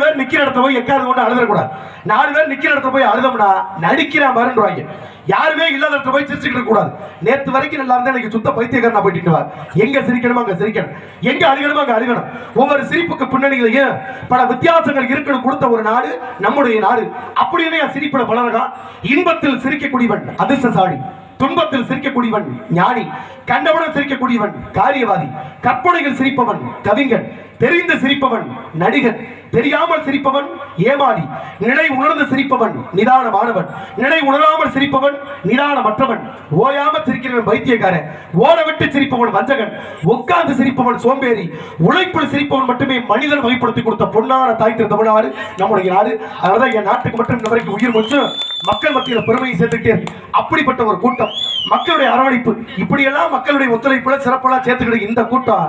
பேர் நிக்கிற இடத்துல போய் எக்காவது கொண்டு அழுதக்கூடாது நாலு பேர் நிக்கிற இடத்துல போய் அழுதம்னா நடிக்கிற மாதிரின்றாங்க யாருமே இல்லாத இடத்துல போய் சிரிச்சுக்கிட்டு கூடாது நேத்து வரைக்கும் நல்லா இருந்தா எனக்கு சுத்த பைத்தியக்காரனா போயிட்டு வா. எங்க சிரிக்கணுமோ அங்க சிரிக்கணும். எங்க அழுகணுமோ அங்க அழுகணும். ஒவ்வொரு சிரிப்புக்கு பின்னணியிலையும் பல வித்தியாசங்கள் இருக்கணும் கொடுத்த ஒரு நாடு நம்முடைய நாடு. அப்படின்னு என் சிரிப்புல இன்பத்தில் சிரிக்கக்கூடியவன் அதிர்ஷ்டசாலி. துன்பத்தில் சிரிக்கக்கூடியவன் ஞானி. கண்டவுடன் சிரிக்கக்கூடியவன் காரியவாதி. கற்பனைகள் சிரிப்பவன் கவிஞன். தெரிந்து சிரிப்பவன் நடிகன். தெரியாமல் சிரிப்பவன் ஏமாடி நிலை உணர்ந்து சிரிப்பவன் நிதானமானவன். நிலை உணராமல் சிரிப்பவன் நிதானமற்றவன். ஓயாம சிரிக்கிறவன் பைத்தியக்காரன். ஓட விட்டு சிரிப்பவன் வஞ்சகன். உட்கார்ந்து சிரிப்பவன் சோம்பேறி. உழைப்பில் சிரிப்பவன் மட்டுமே மனிதன் வகைப்படுத்தி கொடுத்த பொன்னான தாய் திரு தமிழ்நாடு நம்முடைய நாடு. அதனால என் நாட்டுக்கு மட்டும் இந்த வரைக்கும் உயிர் கொஞ்சம் மக்கள் மத்தியில் பெருமையை சேர்த்துக்கிட்டே அப்படிப்பட்ட ஒரு கூட்டம். மக்களுடைய அரவணைப்பு. இப்படியெல்லாம் மக்களுடைய ஒத்துழைப்புல சிறப்பெல்லாம் சேர்த்துக்கிட்டு இந்த கூட்டம்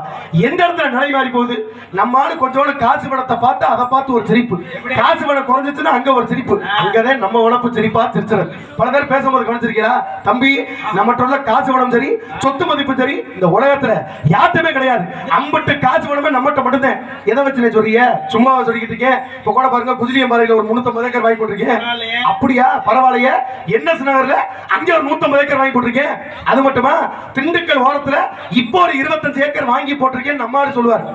எந்த இடத்துல நிலை மாறி போகுது? நம்ம கொஞ்சோண்டு காசு பணத்தை பார்த்து அதை பார்த்து ஒரு சிரிப்பு. காசு பணம் குறைஞ்சிச்சுன்னா அங்க ஒரு சிரிப்பு. அங்கதான் நம்ம உழப்பு சிரிப்பா சிரிச்சிடும் பல பேர் பேசும்போது கவனிச்சிருக்கீங்களா? தம்பி நம்மகிட்ட உள்ள காசு பணம் சரி சொத்து மதிப்பு சரி இந்த உலகத்துல யார்ட்டுமே கிடையாது. அம்பட்டு காசு பணமே நம்மகிட்ட மட்டும்தான். எதை வச்சு சொல்றீங்க? சும்மாவா சொல்லிக்கிட்டு இருக்கேன் இப்ப கூட பாருங்க குஜிலியம்பாறையில ஒரு முன்னூத்தம்பது ஏக்கர் வாங்கி போட்டிருக்கேன். அப்படியா? பரவாயில்லையே. என்எஸ் நகர்ல அங்க ஒரு நூத்தம்பது ஏக்கர் வாங்கி போட்டிருக்கேன். அது மட்டுமா? திண்டுக்கல் ஓரத்துல இப்போ ஒரு இருபத்தஞ்சு ஏக்கர் வாங்கி போட்டிருக்கேன் நம்மாரு சொல்லுவார்.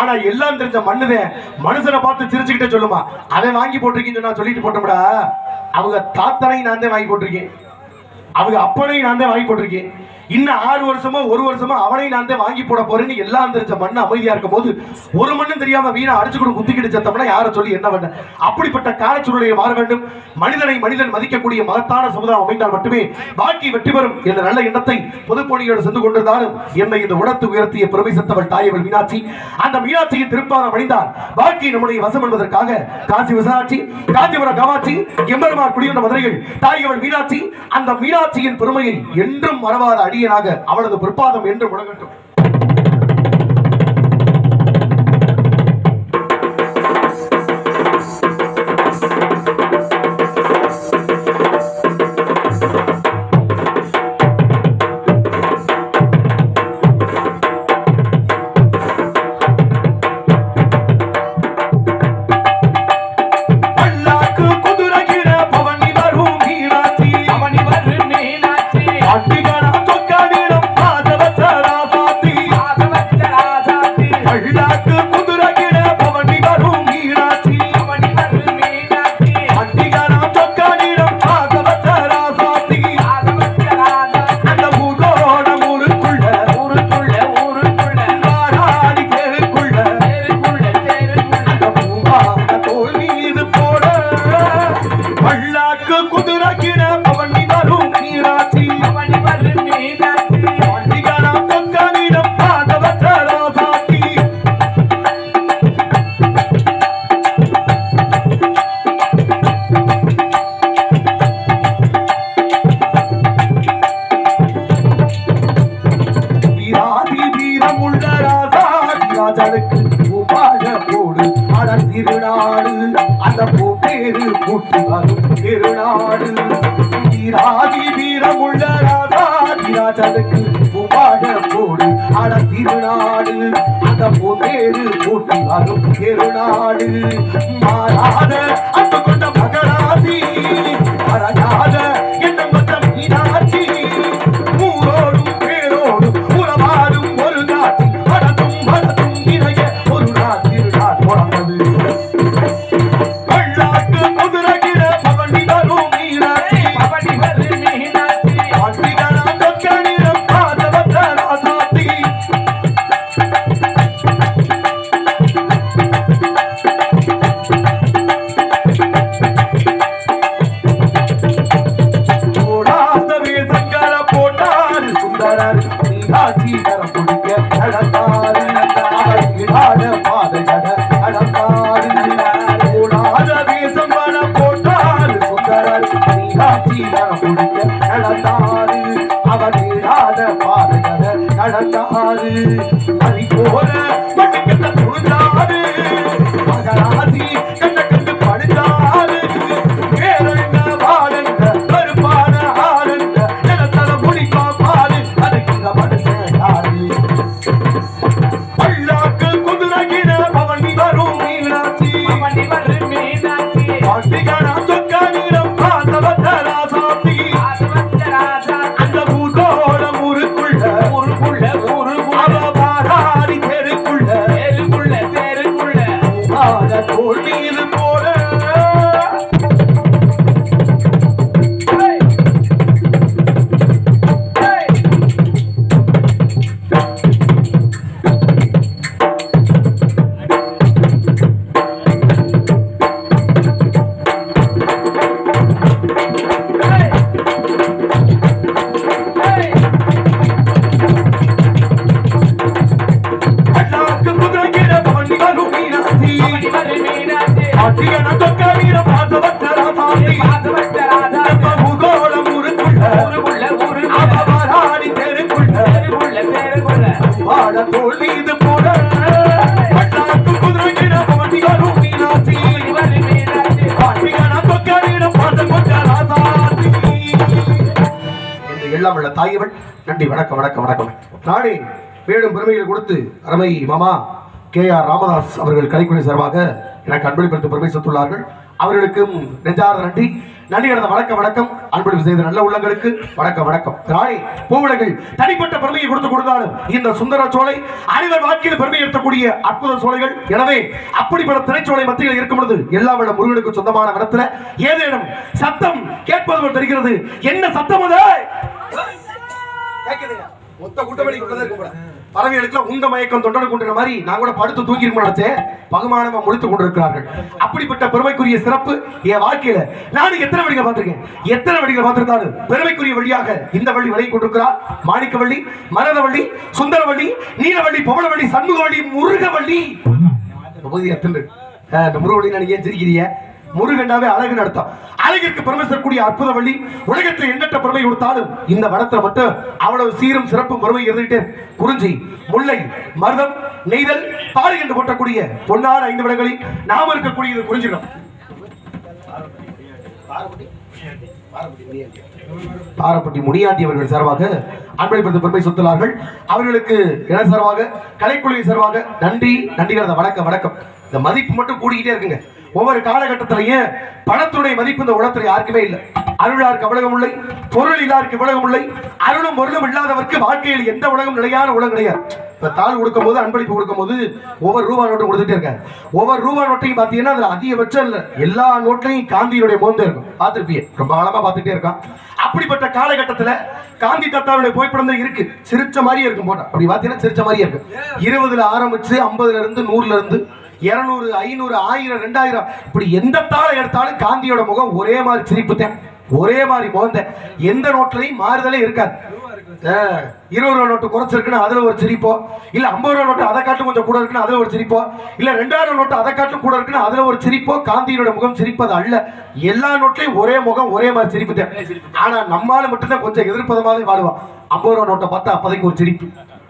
ஆனா எல்லாம் தெரிஞ்ச மண்ணுதே. மனுஷனை பார்த்து சிரிச்சுக்கிட்டே சொல்லுமா. அவன் வாங்கி போட்டிருக்கீன்னு நான் சொல்லிட்டு போட்டோம்டா. அவங்க தாத்தனையும் நான் தான் வாங்கி போட்டிருக்கேன். அவங்க அப்பனையும் நான் தான் வாங்கி போட்டிருக்கேன். இன்னும் ஆறு வருஷமோ ஒரு வருஷமோ அவனை நான் தான் வாங்கி போட போறேன்னு எல்லாம் தெரிஞ்ச மண்ணு அமைதியா இருக்கும் போது ஒரு மண்ணும் தெரியாம வீணா அடிச்சு கூட குத்திக்கிட்டு செத்தோம்னா யாரை சொல்லி என்ன பண்ண? அப்படிப்பட்ட காலச்சூழலை மாற வேண்டும். மனிதனை மனிதன் மதிக்கக்கூடிய மகத்தான சமுதாயம் அமைந்தால் மட்டுமே வாழ்க்கை வெற்றி பெறும் என்ற நல்ல எண்ணத்தை பொதுப்பணியோடு சென்று கொண்டிருந்தாலும் என்னை இந்த உடத்து உயர்த்திய பெருமை செத்தவள் தாயவள் மீனாட்சி. அந்த மீனாட்சியின் திருப்பாரம் அணிந்தால் வாழ்க்கை நம்முடைய வசம் என்பதற்காக காசி விசாட்சி காஞ்சிபுரம் காமாட்சி எம்பெருமார் குடியுண்ட மதுரைகள் தாயவள் மீனாட்சி அந்த மீனாட்சியின் பெருமையை என்றும் மறவாத அடியனாக அவளது பிற்பாதம் என்று முழங்கட்டும் ராஜனுக்கு உபாட திருநாடு அந்த பூப்பேரு கூட்டு அரும் திருநாடு மாறாத எல்லாம் உள்ள தாயவள் நன்றி வணக்கம் வணக்கம் வணக்கம். நானே மேலும் பெருமைகளை கொடுத்து அருமை மாமா கே ஆர் ராமதாஸ் அவர்கள் கலைக்குழு சார்பாக எனக்கு அன்பளிப்படுத்த பெருமை சொத்துள்ளார்கள் அவர்களுக்கும் நெஞ்சார நன்றி. நன்றி கடந்த வணக்கம் வணக்கம். அன்பளிப்பு செய்த நல்ல உள்ளங்களுக்கு வணக்கம் வணக்கம். ராணி பூவுலகில் தனிப்பட்ட பெருமையை கொடுத்து கொடுத்தாலும் இந்த சுந்தர சோலை அனைவர் வாழ்க்கையில் பெருமை எடுத்தக்கூடிய அற்புத சோலைகள். எனவே அப்படிப்பட்ட திரைச்சோலை மத்தியில் இருக்கும் பொழுது எல்லா விட முருகனுக்கு சொந்தமான இடத்துல ஏதேனும் சத்தம் கேட்பது போல் தெரிகிறது. என்ன சத்தம் அது? கேக்குதுங்க மொத்த கூட்டமணி உள்ளதா இருக்கும் போல. பறவைகளுக்குலாம் உண்ட மயக்கம் தொண்டனை கொண்டுற மாதிரி நான் கூட படுத்து தூக்கி நினைச்சேன் பகுமானமா முடித்துக் கொண்டிருக்கிறார்கள். அப்படிப்பட்ட பெருமைக்குரிய சிறப்பு என் வாழ்க்கையில. நான் எத்தனை வழிகளை பார்த்திருக்கேன். எத்தனை வழிகளை பார்த்திருந்தாலும் பெருமைக்குரிய வழியாக இந்த வழி விலகி கொண்டிருக்கிறார். மாணிக்கவள்ளி மரதவள்ளி சுந்தரவள்ளி நீலவள்ளி பவளவள்ளி சண்முகவள்ளி முருகவள்ளி. பகுதி எத்தனை இந்த முருகவள்ளி நான் ஏன் சிரிக்கிறீங்க? முருகண்டாவே அழகுன்னு அர்த்தம் அழகிற்கு பெருமை தரக்கூடிய அற்புத வள்ளி உலகத்தில் எண்ணற்ற பெருமை கொடுத்தாலும் இந்த வனத்துல மட்டும் அவ்வளவு சீரும் சிறப்பும் பெருமை இருந்துகிட்டே குறிஞ்சி முல்லை மருதம் நெய்தல் பாறை என்று போற்றக்கூடிய பொன்னான ஐந்து விடங்களில் நாம இருக்கக்கூடியது குறிஞ்சிடும் பாரப்பட்டி முனியாண்டி அவர்கள் சார்பாக அன்பளிப்படுத்த பெருமை சொத்துள்ளார்கள். அவர்களுக்கு என சார்பாக கலைக்குழுவின் சார்பாக நன்றி நன்றி வணக்கம் வணக்கம். இந்த மதிப்பு மட்டும் கூடிக்கிட்டே இருக்குங்க. ஒவ்வொரு காலகட்டத்திலையும் பணத்துடைய மதிப்பு இந்த உலகத்தில் யாருக்குமே இல்லை. அருளாருக்கு உலகம் இல்லை பொருள் இல்லாருக்கு உலகம் இல்லை அருளும் பொருளும் இல்லாதவருக்கு வாழ்க்கையில் எந்த உலகம் நிலையான உலகம் கிடையாது. இப்ப தாள் கொடுக்கும் போது அன்பளிப்பு கொடுக்கும் போது ஒவ்வொரு ரூபா நோட்டும் கொடுத்துட்டே இருக்காங்க ஒவ்வொரு ரூபா நோட்டையும் பார்த்தீங்கன்னா அதுல அதிகபட்சம் இல்லை. எல்லா நோட்லையும் காந்தியினுடைய மோந்து இருக்கும். பார்த்துருப்பீங்க. ரொம்ப காலமா பார்த்துட்டே இருக்கான். அப்படிப்பட்ட காலகட்டத்தில் காந்தி தாத்தாவுடைய புகைப்படம் தான் இருக்கு. சிரிச்ச மாதிரியே இருக்கும் போட்டா. அப்படி பார்த்தீங்கன்னா சிரிச்ச மாதிரியே இருக்கு. இருபதுல ஆரம்பிச்சு ஐம்பதுல இருந்து நூறுல இருந்து இருநூறு ஐநூறு ஆயிரம் ரெண்டாயிரம். இப்படி எந்த தாளை எடுத்தாலும் காந்தியோட முகம் ஒரே மாதிரி சிரிப்பு தான் ஒரே மாதிரி போந்த எந்த நோட்லையும் மாறுதலே இருக்காது. இருபது ரூபா நோட்டு குறைச்சிருக்குன்னு அதுல ஒரு சிரிப்போ? இல்ல ஐம்பது ரூபா நோட்டு அதை காட்டும் கொஞ்சம் கூட இருக்குன்னு அதுல ஒரு சிரிப்போ? இல்ல ரெண்டாயிரம் நோட்டு அதை காட்டும் கூட இருக்குன்னு அதுல ஒரு சிரிப்போ? காந்தியோட முகம் சிரிப்பது அல்ல. எல்லா நோட்லையும் ஒரே முகம் ஒரே மாதிரி சிரிப்பு தான் ஆனா நம்மளால் மட்டும்தான் கொஞ்சம் எதிர்ப்பதமாகவே வாழுவான். ஐம்பது ரூபா நோட்டை பார்த்தா அப்போதைக்கு ஒரு சிரிப்பு.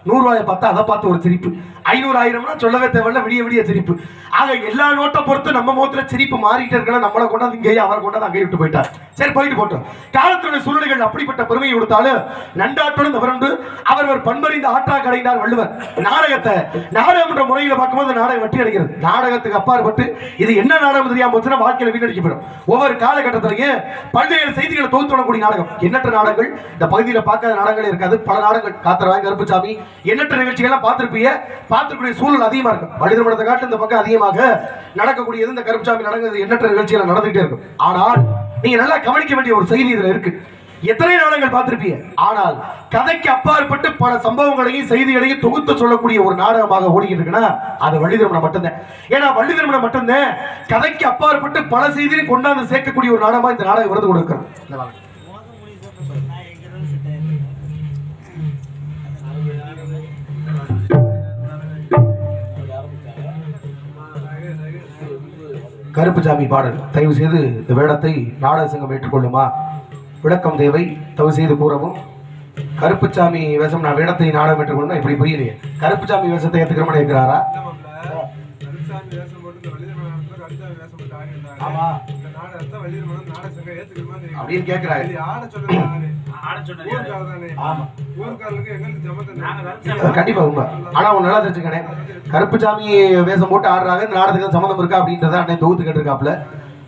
நூறுரூவாயை பார்த்தா அதை பார்த்து ஒரு சிரிப்பு. ஐநூறு ஆயிரம்னா சொல்லவே தேவையில்ல விடிய விடிய சிரிப்பு. ஆக எல்லா நோட்டை பொறுத்து நம்ம முகத்துல சிரிப்பு மாறிட்டு இருக்கலாம் நம்மளை கொண்டாந்து இங்கேயே அவரை கொண்டாந்து அங்கேயே விட்டு போயிட்டார். சரி போயிட்டு போட்டோம் காலத்துடைய சூழ்நிலைகள் அப்படிப்பட்ட பெருமையை கொடுத்தாலும் நண்டாட்டுடன் அவரண்டு அவர் பண்பறிந்த ஆற்றா கடைந்தார் வள்ளுவர். நாடகத்தை நாடகம் என்ற முறையில் பார்க்கும்போது நாடகம் வெற்றி அடைகிறது. நாடகத்துக்கு அப்பாற்பட்டு இது என்ன நாடகம் தெரியாம போச்சுன்னா வாழ்க்கையில் வீணடிக்கப்படும் ஒவ்வொரு காலகட்டத்திலையும் பல்வேறு செய்திகளை தொகுத்து வரக்கூடிய நாடகம். எண்ணற்ற நாடகங்கள். இந்த பகுதியில் பார்க்காத நாடகங்கள் இருக்காது. பல நாடகங்கள். காத்தரவாய் கருப்புசாமி எண்ணற்ற நிகழ்ச்சிகள்லாம் பார்த்திருப்பீங்க. பார்த்துக்கூடிய சூழல் அதிகமா இருக்கும். வடிதமடத்தை காட்டு இந்த பக்கம் அதிகமாக நடக்கக்கூடியது இந்த கருப்புசாமி நடக்கிறது எண்ணற்ற நிகழ்ச்சிகள் நடந்துகிட்டே இருக்கும். ஆனால் நீங்க நல்லா கவனிக்க வேண்டிய ஒரு செய்தி இதுல இருக்கு. எத்தனை நாடகங்கள் பார்த்திருப்பீங்க. ஆனால் கதைக்கு அப்பாற்பட்டு பல சம்பவங்களையும் செய்திகளையும் தொகுத்து சொல்லக்கூடிய ஒரு நாடகமாக ஓடிக்கிட்டு இருக்குன்னா அது வள்ளி திருமணம் மட்டும்தான். ஏன்னா வள்ளி திருமணம் மட்டும்தான் கதைக்கு அப்பாற்பட்டு பல செய்திகளையும் கொண்டாந்து சேர்க்கக்கூடிய ஒரு நாடகமாக இந்த நாடகம் விருது கொடுக்குறோம் கருப்பு சாமி பாடல். தயவு செய்து இந்த வேடத்தை நாடக சங்கம் ஏற்றுக்கொள்ளுமா? விளக்கம் தேவை. தயவு செய்து கூறவும். கருப்புசாமி வேஷம் நான் வேடத்தை நாடகம் ஏற்றுக்கொள்ளணும் இப்படி புரியலையே. கருப்புசாமி வேஷத்தை ஏற்றுக்கிறோம்னு இருக்கிறாரா கடிதம் வேஷப்பட்டு ஆடி இருந்தாங்க ஆமா. இந்த நாடகத்தை வள்ளியர் மனம் நாடக சங்கம் ஏத்துக்கணுமா தெரியும் அப்படின்னு கேக்குறாங்க இது ஆட சொன்னது யாரு? ஆட சொன்னது யாரு? ஊர்க்காரர் தானே. ஆமா. எங்களுக்கு ஜமத்தை நாங்க அது கண்டிப்பா உண்மை. ஆனா ஒண்ணு நல்லா தெரிஞ்சுக்கணே கருப்புசாமி வேஷம் போட்டு ஆடுறாங்க. இந்த நாடகத்துக்கு சம்மந்தம் இருக்கா அப்படின்றத அன்னை தொகுத்து கேட்டிருக்காப்ல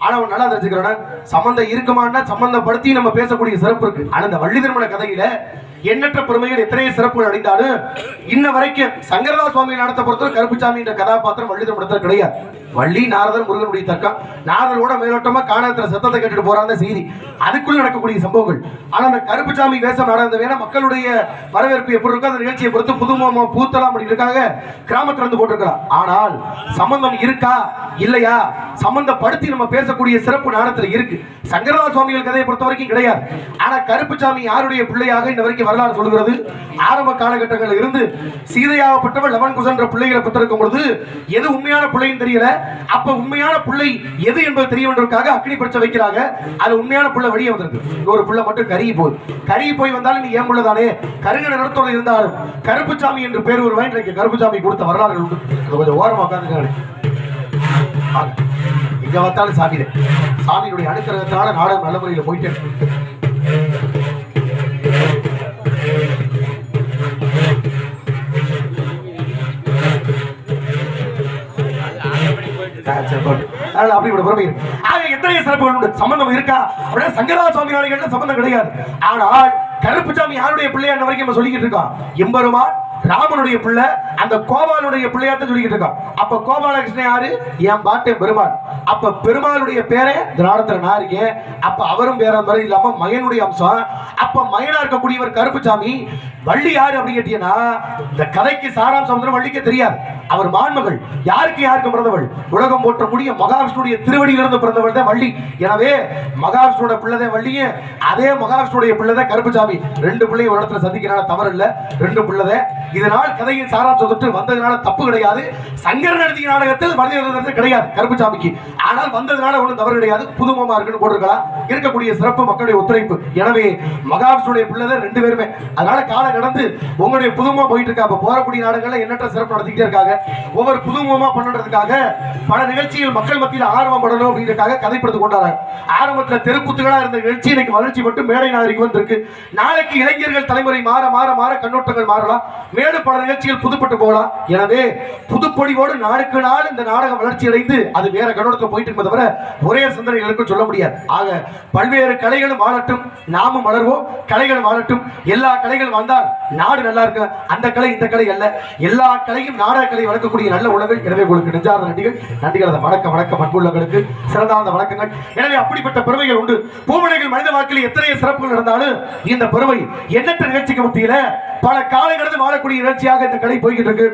ஆனா அவன் நல்லா தெரிஞ்சுக்கிறோன்னா சம்பந்தம் இருக்குமான்னா சம்பந்தப்படுத்தி நம்ம பேசக்கூடிய சிறப்பு இருக்கு. ஆனா இந்த வள்ளி திருமண கதையில எண்ணற்ற பெருமைகள் எத்தனை சிறப்புகள் அடைந்தாலும் இன்ன வரைக்கும் சங்கரதா சுவாமி நடத்த பொறுத்தவரை கருப்புசாமி என்ற கதாபாத்திரம் வள்ளி திருமணத்தில் கிடையாது. வள்ளி நாரதர் முருகனுடைய தர்க்கம். நாரதரோட மேலோட்டமா காணத்துல சத்தத்தை கேட்டுட்டு போறாங்க செய்தி. அதுக்குள்ள நடக்கக்கூடிய சம்பவங்கள். ஆனா அந்த கருப்புசாமி வேஷம் நடந்த வேணா மக்களுடைய வரவேற்பு எப்படி இருக்கோ அந்த நிகழ்ச்சியை பொறுத்து புதுமுகமா பூத்தலாம் இருக்காங்க. கிராமத்துல இருந்து போட்டிருக்கலாம் ஆனால் சம்பந்தம் இருக்கா? இல்லையா? சம்பந்தப்படுத்தி நம்ம பேச இருக்கக்கூடிய சிறப்பு நாடகத்துல இருக்கு. சங்கரநாத சுவாமிகள் கதையை பொறுத்த வரைக்கும் கிடையாது. ஆனா கருப்புசாமி யாருடைய பிள்ளையாக இந்த வரைக்கும் வரலாறு சொல்கிறது ஆரம்ப காலகட்டங்களில் இருந்து சீதையாகப்பட்டவள் லவன் குசன்ற பிள்ளைகளை பெற்றிருக்கும் பொழுது எது உண்மையான பிள்ளைன்னு தெரியல. அப்ப உண்மையான பிள்ளை எது என்பது தெரிய வேண்டியதற்காக அக்னி பரிச்சை வைக்கிறாங்க. அது உண்மையான பிள்ளை வெளியே வந்திருக்கு. ஒரு பிள்ளை மட்டும் கருகி போய் கருகி போய் வந்தாலும் நீ ஏன் பிள்ளைதானே கருங்க நிறத்தோடு இருந்தாலும் கருப்புசாமி என்று பேர் ஒருவன் இன்றைக்கு கருப்புசாமி கொடுத்த வரலாறு உண்டு. கொஞ்சம் ஓரமா உட்காந்துக்காங்க வாங்க. பார்த்தாலும் சாமி தான். சாமியினுடைய அனுக்கிரகத்தினால நாடகம் நல்ல முறையில் போயிட்டு இருக்கு. ஆ, அப்படி ஒரு பெருமை எத்தனை சிறப்புகள் உண்டு சம்பந்தம் இருக்கா அப்படின்னா சங்கரா சுவாமி நாடுகள்ல சம்பந்தம் கிடையாது ஆனால் கருப்புசாமி யாருடைய பிள்ளை இன்ன வரைக்கும் நம்ம சொல்லிக்கிட்டு இருக்கோம் எம்பெருமான் ராமனுடைய பிள்ளை அந்த கோபாலுடைய பிள்ளையாட்டு சொல்லிக்கிட்டு இருக்கான் அப்ப கோபாலகிருஷ்ணன் யாரு? என் பாட்டே பெருமாள். அப்ப பெருமாளுடைய பேரே திராடத்துல நான் இருக்கேன். அப்ப அவரும் பேர மாதிரி இல்லாம மகனுடைய அம்சம். அப்ப மகனா இருக்கக்கூடியவர் கருப்புசாமி வள்ளி யாரு அப்படின்னு கேட்டீங்கன்னா இந்த கதைக்கு சாராம்சம் வந்து வள்ளிக்கே தெரியாது. அவர் மாண்மகள் யாருக்கு யாருக்கு பிறந்தவள்? உலகம் போற்றக்கூடிய மகாவிஷ்ணுடைய திருவடியிலிருந்து பிறந்தவள் தான் வள்ளி. எனவே மகாவிஷ்ணுடைய பிள்ளைதான் வள்ளியே. அதே மகாவிஷ்ணுடைய பிள்ளைதான் கருப்புசாமி. ரெண்டு பிள்ளையும் ஒரு இடத்துல சந்திக்கிறனால தவறு இல்லை ரெண்டு பிள்ளைதான். இதனால் கதையின் சாராம்சம் தொட்டு வந்ததுனால தப்பு கிடையாது. சங்கரன் நடத்திய நாடகத்தில் மனிதர்கள் கிடையாது. கருப்புசாமிக்கு ஆனால் வந்ததுனால ஒன்றும் தவறு கிடையாது. புதுமமா இருக்குன்னு போட்டிருக்கலாம். இருக்கக்கூடிய சிறப்பு மக்களுடைய ஒத்துழைப்பு. எனவே மகாவிஷ்ணுடைய பிள்ளைதான் ரெண்டு பேருமே. அதனால காலம் கடந்து உங்களுடைய புதுமா போயிட்டு இருக்கா அப்ப போறக்கூடிய நாடுகள்ல எண்ணற்ற சிறப்பு நடத்திக்கிட்டே இருக்காங்க. ஒவ்வொரு புதுமமா பண்ணுறதுக்காக பல நிகழ்ச்சிகள் மக்கள் மத்தியில் ஆர்வம் படணும் அப்படின்றக்காக கதைப்படுத்தி கொண்டாராங்க ஆரம்பத்தில் தெருக்கூத்துகளாக இருந்த நிகழ்ச்சி இன்னைக்கு வளர்ச்சி மட்டும் மேடை நாகரிக்கு வந்திருக்கு. நாளைக்கு இளைஞர்கள் தலைமுறை மாற மாற மாற கண்ணோட்டங்கள் மாறலாம். மேலும் பல நிகழ்ச்சிகள் புதுப்பட்டு போகலாம். எனவே புதுப்பொடிவோடு நாளுக்கு நாள் இந்த நாடகம் வளர்ச்சி அடைந்து அது வேற கண்ணோடத்தில் போயிட்டு இருப்பதை தவிர ஒரே சிந்தனைகளுக்கும் சொல்ல முடியாது. ஆக பல்வேறு கலைகளும் வாழட்டும் நாமும் வளர்வோம். கலைகள் வாழட்டும். எல்லா கலைகள் வந்தால் நாடு நல்லா இருக்கு அந்த கலை இந்த கலை அல்ல. எல்லா கலையும் நாடக கலை வளர்க்கக்கூடிய நல்ல உணவு எனவே உங்களுக்கு நெஞ்சார்ந்த நன்றிகள். நன்றிகள். அந்த வணக்கம் வணக்கம். அன்புள்ளங்களுக்கு சிறந்தார்ந்த வணக்கங்கள். எனவே அப்படிப்பட்ட பெருமைகள் உண்டு. பூமனைகள் மனித வாழ்க்கையில் எத்தனை சிறப்புகள் நடந்தாலும் இந்த பெருமை எண்ணற்ற நிகழ்ச்சிக்கு மத்தியில பல காலங்களிலிருந்து வாழக்கூடிய நிகழ்ச்சியாக இந்த கலை போய்கிட்டு இருக்கு.